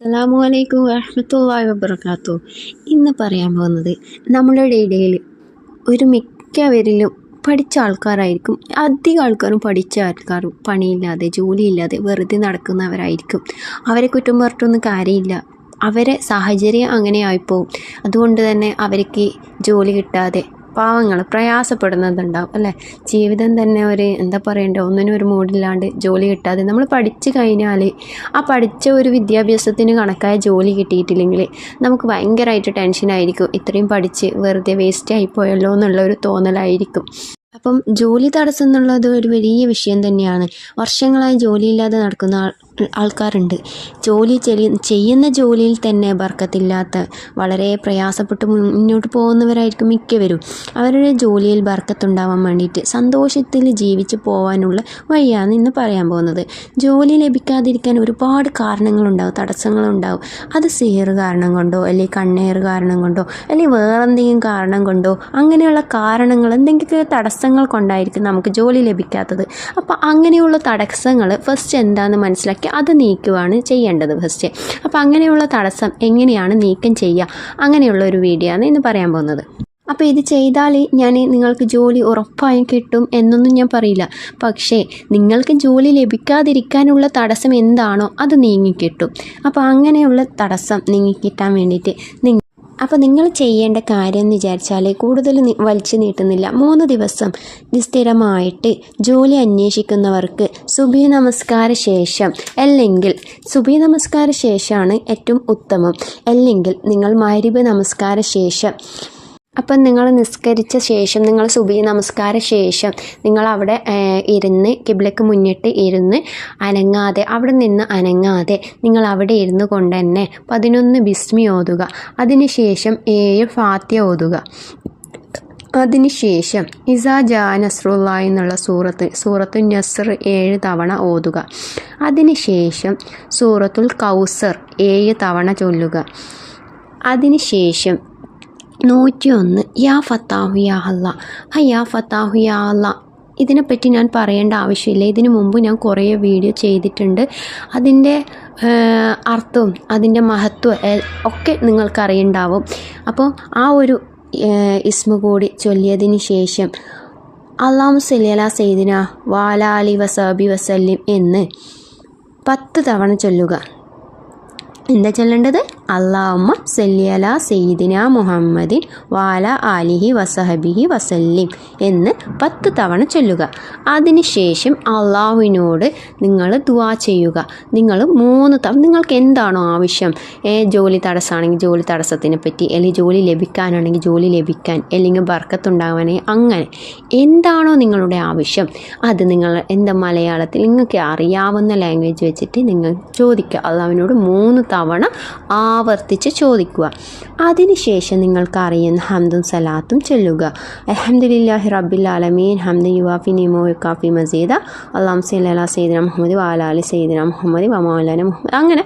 അസ്സലാമു അലൈക്കും വറഹ്മത്തുള്ളാഹി വബർക്കാത്തു ഇന്ന് പറയാൻ പോകുന്നത് നമ്മളുടെ ഇടയിൽ ഒരു മിക്കവരിലും പഠിച്ച ആൾക്കാരായിരിക്കും. അധികം ആൾക്കാരും പഠിച്ച ആൾക്കാരും പണിയില്ലാതെ ജോലിയില്ലാതെ വെറുതെ നടക്കുന്നവരായിരിക്കും. അവരെ കുറ്റം പറഞ്ഞിട്ടൊന്നും കാര്യമില്ല. അവരെ സാഹചര്യം അങ്ങനെ ആയിപ്പോവും. അതുകൊണ്ട് തന്നെ അവർക്ക് ജോലി കിട്ടാതെ പാവങ്ങൾ പ്രയാസപ്പെടുന്നതുണ്ടാവും അല്ലേ? ജീവിതം തന്നെ ഒരു എന്താ പറയണ്ടേ ഒന്നിനും ഒരു മൂഡില്ലാണ്ട് ജോലി കിട്ടാതെ നമ്മൾ പഠിച്ചു കഴിഞ്ഞാൽ ആ പഠിച്ച ഒരു വിദ്യാഭ്യാസത്തിന് കണക്കായ ജോലി കിട്ടിയിട്ടില്ലെങ്കിൽ നമുക്ക് ഭയങ്കരമായിട്ട് ടെൻഷനായിരിക്കും ഇത്രയും പഠിച്ച് വെറുതെ വേസ്റ്റ് ആയിപ്പോയല്ലോ എന്നുള്ള ഒരു തോന്നലായിരിക്കും. അപ്പം ജോലി തടസ്സം എന്നുള്ളത് ഒരു വലിയ വിഷയം തന്നെയാണ്. വർഷങ്ങളായി ജോലിയില്ലാതെ നടക്കുന്ന ആൾക്കാരുണ്ട്. ജോലി ചെയ്യ- ചെയ്യുന്ന ജോലിയിൽ തന്നെ ബർക്കത്തില്ലാത്ത വളരെ പ്രയാസപ്പെട്ട് മുന്നോട്ട് പോകുന്നവരായിരിക്കും മിക്കവരും. അവരുടെ ജോലിയിൽ ബർക്കത്തുണ്ടാവാൻ വേണ്ടിയിട്ട് സന്തോഷത്തിൽ ജീവിച്ച് പോകാനുള്ള വഴിയാണ് ഇന്ന് പറയാൻ പോകുന്നത്. ജോലി ലഭിക്കാതിരിക്കാൻ ഒരുപാട് കാരണങ്ങളുണ്ടാവും തടസ്സങ്ങളുണ്ടാവും. അത് സീറ് കാരണം കൊണ്ടോ അല്ലെങ്കിൽ കണ്ണേർ കാരണം കൊണ്ടോ അല്ലെങ്കിൽ വേറെന്തെങ്കിലും കാരണം കൊണ്ടോ അങ്ങനെയുള്ള കാരണങ്ങൾ എന്തെങ്കിലും തടസ്സങ്ങൾ കൊണ്ടായിരിക്കും നമുക്ക് ജോലി ലഭിക്കാത്തത്. അപ്പോൾ അങ്ങനെയുള്ള തടസ്സങ്ങൾ ഫസ്റ്റ് എന്താണെന്ന് മനസ്സിലാക്കി അത് നീക്കുവാണ് ചെയ്യേണ്ടത് ഫസ്റ്റ് അപ്പോൾ അങ്ങനെയുള്ള തടസ്സം എങ്ങനെയാണ് നീക്കം ചെയ്യുക? അങ്ങനെയുള്ള ഒരു വീഡിയോ ആണ് ഇന്ന് പറയാൻ പോകുന്നത്. അപ്പോൾ ഇത് ചെയ്താൽ ഞാൻ നിങ്ങൾക്ക് ജോലി ഉറപ്പായും കിട്ടും എന്നൊന്നും ഞാൻ പറയില്ല. പക്ഷേ നിങ്ങൾക്ക് ജോലി ലഭിക്കാതിരിക്കാനുള്ള തടസ്സം എന്താണോ അത് നീങ്ങിക്കിട്ടും. അപ്പോൾ അങ്ങനെയുള്ള തടസ്സം നീങ്ങിക്കിട്ടാൻ വേണ്ടിയിട്ട് നിങ്ങൾ അപ്പോൾ നിങ്ങൾ ചെയ്യേണ്ട കാര്യം എന്ന് വിചാരിച്ചാൽ കൂടുതൽ വലിച്ചു നീട്ടുന്നില്ല. മൂന്ന് ദിവസം നിസ്ഥിരമായിട്ട് ജോലി അന്വേഷിക്കുന്നവർക്ക് സുബി നമസ്കാര ശേഷം അല്ലെങ്കിൽ സുബി നമസ്കാര ശേഷമാണ് ഏറ്റവും ഉത്തമം. അല്ലെങ്കിൽ നിങ്ങൾ മഹരിബ് നമസ്കാര ശേഷം അപ്പം നിങ്ങൾ നിസ്കരിച്ച ശേഷം നിങ്ങൾ സുബി നമസ്കാര ശേഷം നിങ്ങൾ അവിടെ ഇരുന്ന് കിബിലക്ക് മുന്നിട്ട് ഇരുന്ന് അനങ്ങാതെ അവിടെ നിന്ന് അനങ്ങാതെ നിങ്ങൾ അവിടെ ഇരുന്ന് കൊണ്ട് തന്നെ പതിനൊന്ന് ബിസ്മി ഓതുക. അതിനുശേഷം ഏഴ് ഫാത്യ ഓതുക. അതിനുശേഷം ഇസാ ജാ നസ്രുല്ല എന്നുള്ള സൂറത്ത് സൂറത്തു നസ്ർ ഏഴ് തവണ ഓതുക. അതിനുശേഷം സൂറത്തുൽ കൗസർ ഏഴ് തവണ ചൊല്ലുക. അതിനുശേഷം യാ ഫത്താഹു യാ അല്ല ആ യാ ഫത്താഹു ഇതിനെപ്പറ്റി ഞാൻ പറയേണ്ട ആവശ്യമില്ല. ഇതിനു മുമ്പ് ഞാൻ കുറേ വീഡിയോ ചെയ്തിട്ടുണ്ട്. അതിന്റെ അർത്ഥവും അതിന്റെ മഹത്വം ഒക്കെ നിങ്ങൾക്കറിയുണ്ടാവും. അപ്പോൾ ആ ഒരു ഇസ്മ കൂടി ചൊല്ലിയതിന് ശേഷം അള്ളാഹു സലിയല സെയ്ദിന വാലാലി വസാബി വസല്ലിം എന്ന് പത്ത് തവണ ചൊല്ലുക. എന്താ ചൊല്ലേണ്ടത്? അള്ളാഹുമ്മ സല്യല സെയ്ദിന മുഹമ്മദിൻ വാല ആലിഹി വസഹബിഹി വസല്ലിം എന്ന് പത്ത് തവണ ചൊല്ലുക. അതിനുശേഷം അള്ളാഹുവിനോട് നിങ്ങൾ ദുവാ ചെയ്യുക. നിങ്ങൾ മൂന്ന് തവണ നിങ്ങൾക്ക് എന്താണോ ആവശ്യം? ഏ, ജോലി തടസ്സമാണെങ്കിൽ ജോലി തടസ്സത്തിനെ പറ്റി അല്ലെങ്കിൽ ജോലി ലഭിക്കാനാണെങ്കിൽ ജോലി ലഭിക്കാൻ അല്ലെങ്കിൽ ബർക്കത്തുണ്ടാകാനെങ്കിൽ അങ്ങനെ. എന്താണോ നിങ്ങളുടെ ആവശ്യം? അത് നിങ്ങൾ എന്താ മലയാളത്തിൽ നിങ്ങൾക്ക് അറിയാവുന്ന ലാംഗ്വേജ് വെച്ചിട്ട് നിങ്ങൾ ചോദിക്കുക. അള്ളാഹുവിനോട് മൂന്ന് തവണ ആവർത്തിച്ച് ചോദിക്കുക. അതിനുശേഷം നിങ്ങൾക്ക് അറിയുന്ന ഹംദും സലാത്തും ചൊല്ലുക. അലഹമുല്ലാഹി റബ്ബിൽ ആലമീൻ. ഹംദ് യുവാഫി നിമോ കാഫി മസീദ. അള്ളാം സല്ലാ സൈദന മുഹമ്മദ് വാലാലി സൈദന മുഹമ്മദ് വമാലാന മുഹമ്മദ്. അങ്ങനെ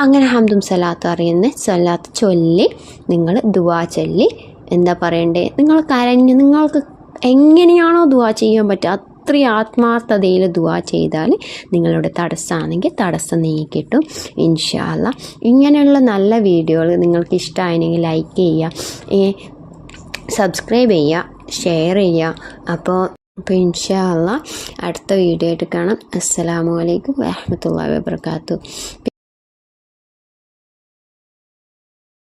അങ്ങനെ ഹംദും സലാത്ത് അറിയുന്ന സലാത്ത് ചൊല്ലി നിങ്ങൾ ദുവാ ചൊല്ലി. എന്താ പറയണ്ടേ? നിങ്ങൾ കരഞ്ഞ് നിങ്ങൾക്ക് എങ്ങനെയാണോ ദുവാ ചെയ്യാൻ പറ്റുക അത്രയും ആത്മാർത്ഥതയിൽ ദുവാ ചെയ്താൽ നിങ്ങളുടെ തടസ്സമാണെങ്കിൽ തടസ്സം നീക്കിട്ടും ഇൻഷാല്ല ഇങ്ങനെയുള്ള നല്ല വീഡിയോകൾ നിങ്ങൾക്ക് ഇഷ്ടമായെങ്കിൽ ലൈക്ക് ചെയ്യുക. സബ്സ്ക്രൈബ് ചെയ്യുക ഷെയർ ചെയ്യുക. അപ്പോൾ അപ്പോൾ ഇൻഷാല്ല അടുത്ത വീഡിയോ ആയിട്ട് കാണാം. അസ്സലാമു അലൈക്കും വറഹ്മത്തുള്ളാഹി വബർക്കാത്തു